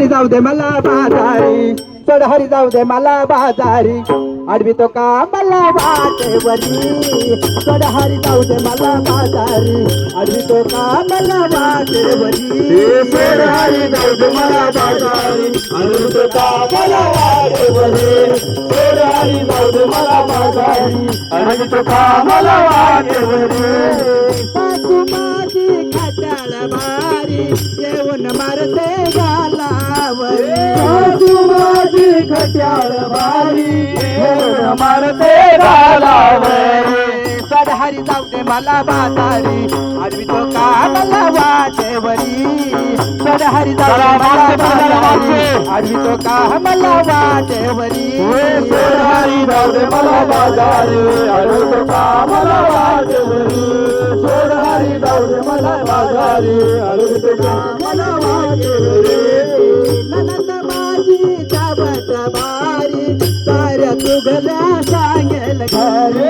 हरी जाऊ दे मला बाजारी. चढ हरी जाऊ दे मला बाजारी. आडवी तो का मला वाटेवरी. चढ हरी जाऊ दे मला बाजारी. आडवी तो का मला वाटेवरी. चढ हरी जाऊ दे मला बाजारी. आणि तो का मला वाटेवरी. चढ हरी जाऊ दे मला बाजारी. आडवी तो का मला वाटेवरी. जाऊ दे मला बाजारी आडवी तो का मला वाटेवरी. चढ हरी जाऊ दे मला बाजारी आडवी तो का मला वाटेवरी सोड हरी जाऊ दे मला तो का मला वाटेवरी. सोड हरी जाऊ दे मला बाजारी आणि तो का मला वाटेवरी ननंद माझी चावट बारी साऱ्या तुगल्या सांगेल घरी.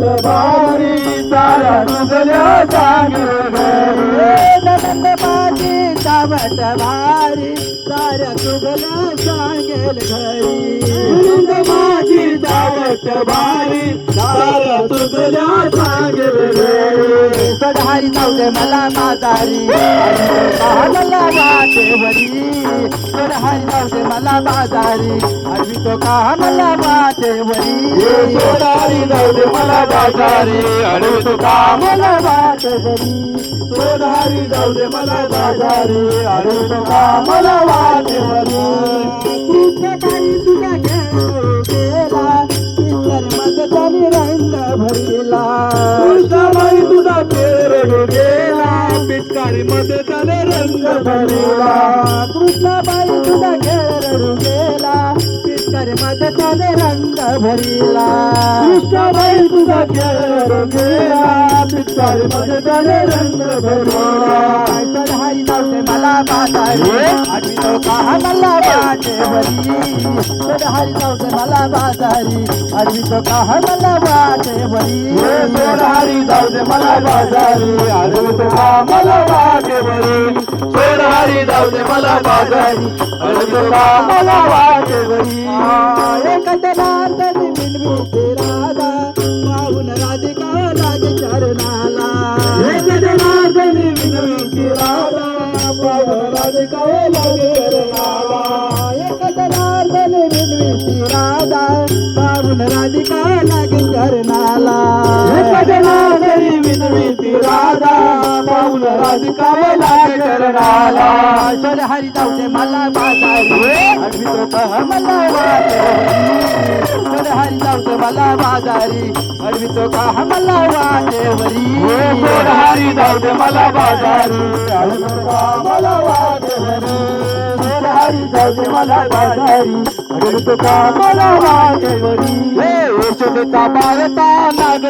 बारी तारा साऱ्या तुझल्या सांगेल घरी. ननंद माझी चावट भारी साऱ्या तुगल्या सांगेल घरी रंग माझी चावत भारी तारा तुझल्या सांगेल घरी सदारी जाऊ दे मला बाजारी वाटेवरी सडहारी जाऊ दे मला बाजारी. आडवी तो का मला वाटेवरी जाऊ दे मला बाजारी. आणि तू का मला वाटेवरी सोडारी जाऊ दे मला बाजारी. आणि तू का मला वाटेवरी ಹರಿ ಮತ ತಲೆ ರಂಗ ಬರುಲಾ ಕೃಷ್ಣ ಬಾಯಿ ತುಡ ಕೇಳರು ಕೇಳ ಕಿಕ್ಕರಿ ಮತ ತಲೆ ರಂಗ ಬರಿಲಾ ಕೃಷ್ಣ ಬಾಯಿ ತುಡ ಕೇಳರು ಕೇಳ ಕಿಕ್ಕರಿ ಮತ ತಲೆ ರಂಗ ಬರುಲಾ वाटेवरी चढाई मला बाजारी तो का मला वाटेवरी मला बाजारी का मला वाटेवरी मला बाजारी का मला वाटेवरी राधा पाहून राधिका लागे चरणाला राधा लागे चरणाला जनार्दनी विनवीची राधा पावन राधिकावे लागे करणाला चल हरी जाऊते मला कह मला वाटे. चल हरी जाऊते मला बाजारी. आठवी तो कह मला वाटेवरी सोडारी जाऊ दे मला बाजारी. मला हरी जाऊ मला बाजारी आणि तुका मला वाटेवरी हे यशोदेचा बाळता नाग